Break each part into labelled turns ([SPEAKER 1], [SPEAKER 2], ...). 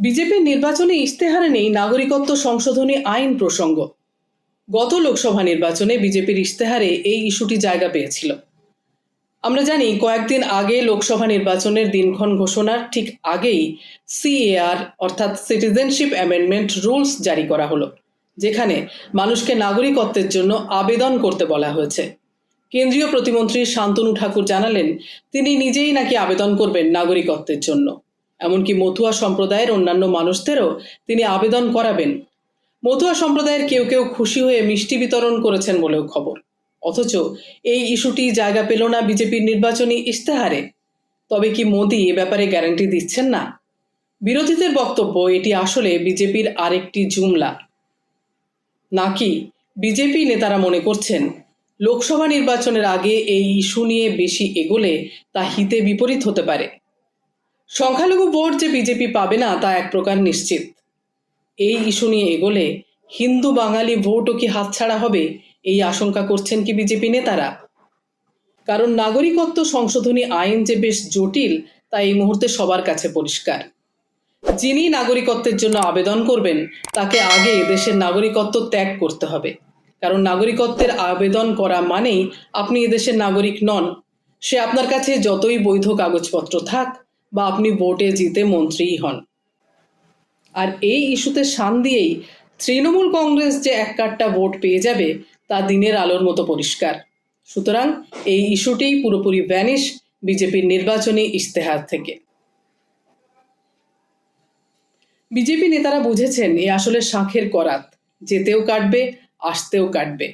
[SPEAKER 1] বিজেপির নির্বাচনে ইশতেহারে নেই নাগরিকত্ব সংশোধনী আইন প্রসঙ্গ। গত লোকসভা নির্বাচনে বিজেপির ইশতেহারে এই ইস্যুটি জায়গা পেয়েছিল। আমরা জানি কয়েকদিন আগে লোকসভা নির্বাচনের দিনক্ষণ ঘোষণার ঠিক আগেই সিএআর অর্থাৎ সিটিজেনশিপ অ্যামেন্ডমেন্ট রুলস জারি করা হলো, যেখানে মানুষকে নাগরিকত্বের জন্য আবেদন করতে বলা হয়েছে। কেন্দ্রীয় প্রতিমন্ত্রী শান্তনু ঠাকুর জানালেন, তিনি নিজেই নাকি আবেদন করবেন নাগরিকত্বের জন্য। এমনকি মথুয়া সম্প্রদায়ের অন্যান্য মানুষদেরও তিনি আবেদন করাবেন। মথুয়া সম্প্রদায়ের কেউ কেউ খুশি হয়ে মিষ্টি বিতরণ করেছেন বলেও খবর। অথচ এই ইস্যুটি জায়গা পেল না বিজেপির নির্বাচনী ইশতেহারে। তবে কি মোদী এ ব্যাপারে গ্যারান্টি দিচ্ছেন না? বিরোধীদের বক্তব্য, এটি আসলে বিজেপির আরেকটি জুমলা। নাকি বিজেপি নেতারা মনে করছেন, লোকসভা নির্বাচনের আগে এই ইস্যু নিয়ে বেশি এগোলে তা হিতে বিপরীত হতে পারে? সংখ্যালঘু ভোট যে বিজেপি পাবে না তা এক প্রকার নিশ্চিত। এই ইস্যু নিয়ে এগোলে হিন্দু বাঙালি ভোটও কি হাতছাড়া হবে এই আশঙ্কা করছেন কি বিজেপি নেতারা? কারণ নাগরিকত্ব সংশোধনী আইন যে বেশ জটিল, তা এই মুহূর্তে সবার কাছে পরিষ্কার। যিনি নাগরিকত্বের জন্য আবেদন করবেন, তাকে আগে দেশের নাগরিকত্ব ত্যাগ করতে হবে। কারণ নাগরিকত্বের আবেদন করা মানেই আপনি এদেশের নাগরিক নন। সে আপনার কাছে যতই বৈধ কাগজপত্র থাক বা আপনি ভোটে জিতে মন্ত্রীই হন। আর এই ইস্যুতে শান দিয়েই তৃণমূল কংগ্রেস যে এক কাট্টা ভোট পেয়ে যাবে, তা দিনের আলোর মতো পরিষ্কার। সুতরাং এই ইস্যুটিই পুরোপুরি ভ্যানিশ বিজেপির নির্বাচনী ইশতেহার থেকে। বিজেপি নেতারা বুঝেছেন, এ আসলে শাঁখের করাত। যেতেও কাটবে, আসতেও কাটবে।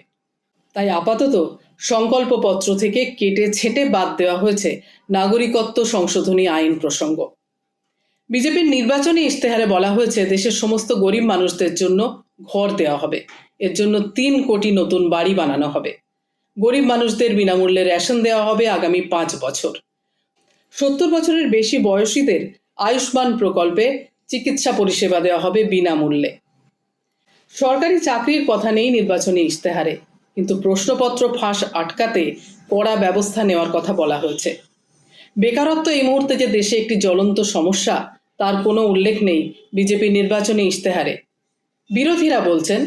[SPEAKER 1] তাই আপাতত সংকল্পপত্র থেকে কেটে ছেঁটে বাদ দেওয়া হয়েছে নাগরিকত্ব সংশোধনী আইন প্রসঙ্গ। বিজেপির নির্বাচনী ইশতেহারে বলা হয়েছে, দেশের সমস্ত গরিব মানুষদের জন্য ঘর দেওয়া হবে। এর জন্য তিন কোটি নতুন বাড়ি বানানো হবে। গরিব মানুষদের বিনামূল্যে রেশন দেওয়া হবে আগামী পাঁচ বছর। সত্তর বছরের বেশি বয়সীদের আয়ুষ্মান প্রকল্পে চিকিৎসা পরিষেবা দেওয়া হবে বিনামূল্যে। সরকারি চাকরির কথা নেই নির্বাচনী ইশতেহারে। কিন্তু প্রশ্নপত্র ফাঁস আটকাতে কড়া ব্যবস্থা নেওয়ার কথা বলা হয়েছে। বেকারত্ব এই মুহূর্তে যে দেশে একটি জ্বলন্ত সমস্যা, তার কোনো উল্লেখ নেই বিজেপি নির্বাচনী ইশতেহারে। বিরোধীরা বলছেন,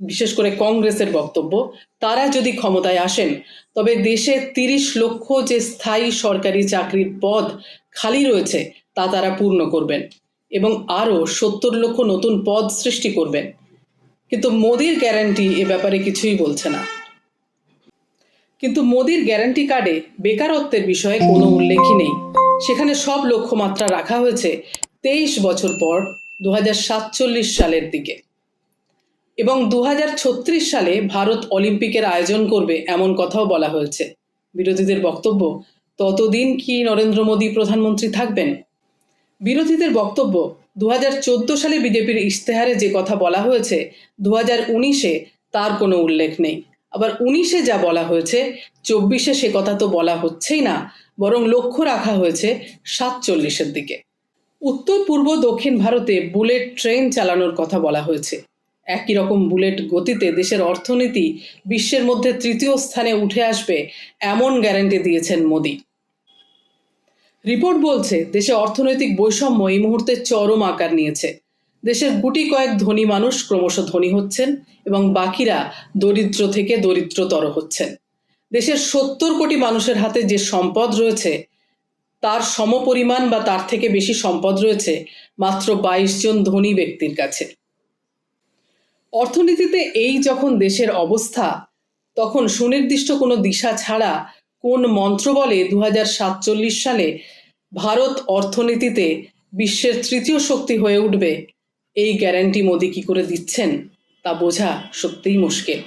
[SPEAKER 1] বিশেষ করে কংগ্রেসের বক্তব্য, তারা যদি ক্ষমতায় আসেন, তবে দেশে তিরিশ লক্ষ যে স্থায়ী সরকারি চাকরির পদ খালি রয়েছে, তা তারা পূর্ণ করবেন এবং আরও সত্তর লক্ষ নতুন পদ সৃষ্টি করবেন। কিন্তু মোদির গ্যারান্টি এ ব্যাপারে কিছুই বলছে না। কিন্তু মোদির গ্যারান্টি কার্ডে বেকারত্বের বিষয়ে কোনো উল্লেখই নেই। সেখানে সব লক্ষ্যমাত্রা রাখা হয়েছে তেইশ বছর পর দুহাজার সাতচল্লিশ সালের দিকে। এবং দু হাজার ছত্রিশ সালে ভারত অলিম্পিকের আয়োজন করবে এমন কথাও বলা হয়েছে। বিরোধীদের বক্তব্য, ততদিন কি নরেন্দ্র মোদী প্রধানমন্ত্রী থাকবেন? বিরোধীদের বক্তব্য দু হাজার চোদ্দ সালে বিজেপির ইশতেহারে যে কথা বলা হয়েছে দু উনিশে তার কোনো উল্লেখ নেই। আবার উনিশে যা বলা হয়েছে, চব্বিশে সে কথা তো বলা হচ্ছেই না, বরং লক্ষ্য রাখা হয়েছে সাতচল্লিশের দিকে। উত্তর, পূর্ব, দক্ষিণ ভারতে বুলেট ট্রেন চালানোর কথা বলা হয়েছে। একই রকম বুলেট গতিতে দেশের অর্থনীতি বিশ্বের মধ্যে তৃতীয় স্থানে উঠে আসবে, এমন গ্যারান্টি দিয়েছেন মোদী। রিপোর্ট বলছে দেশে অর্থনৈতিক বৈষম্য এই মুহূর্তে চরম আকার নিয়েছে। দেশের গুটি কয়েক ধনী মানুষ ক্রমশ ধনী হচ্ছেন এবং বাকিরা দরিদ্র থেকে দরিদ্রতর হচ্ছেন। দেশের সত্তর কোটি মানুষের হাতে যে সম্পদ রয়েছে, তার সমপরিমাণ বা তার থেকে বেশি সম্পদ রয়েছে মাত্র বাইশ জন ধনী ব্যক্তির কাছে। অর্থনীতিতে এই যখন দেশের অবস্থা, তখন সুনির্দিষ্ট কোনো দিশা ছাড়া কোন মন্ত্র বলে দু হাজার সাতচল্লিশ সালে ভারত অর্থনীতিতে বিশ্বের তৃতীয় শক্তি হয়ে উঠবে? এই গ্যারান্টি মোদি কি করে দিচ্ছেন? তা বোঝা সত্যিই মুশকিল।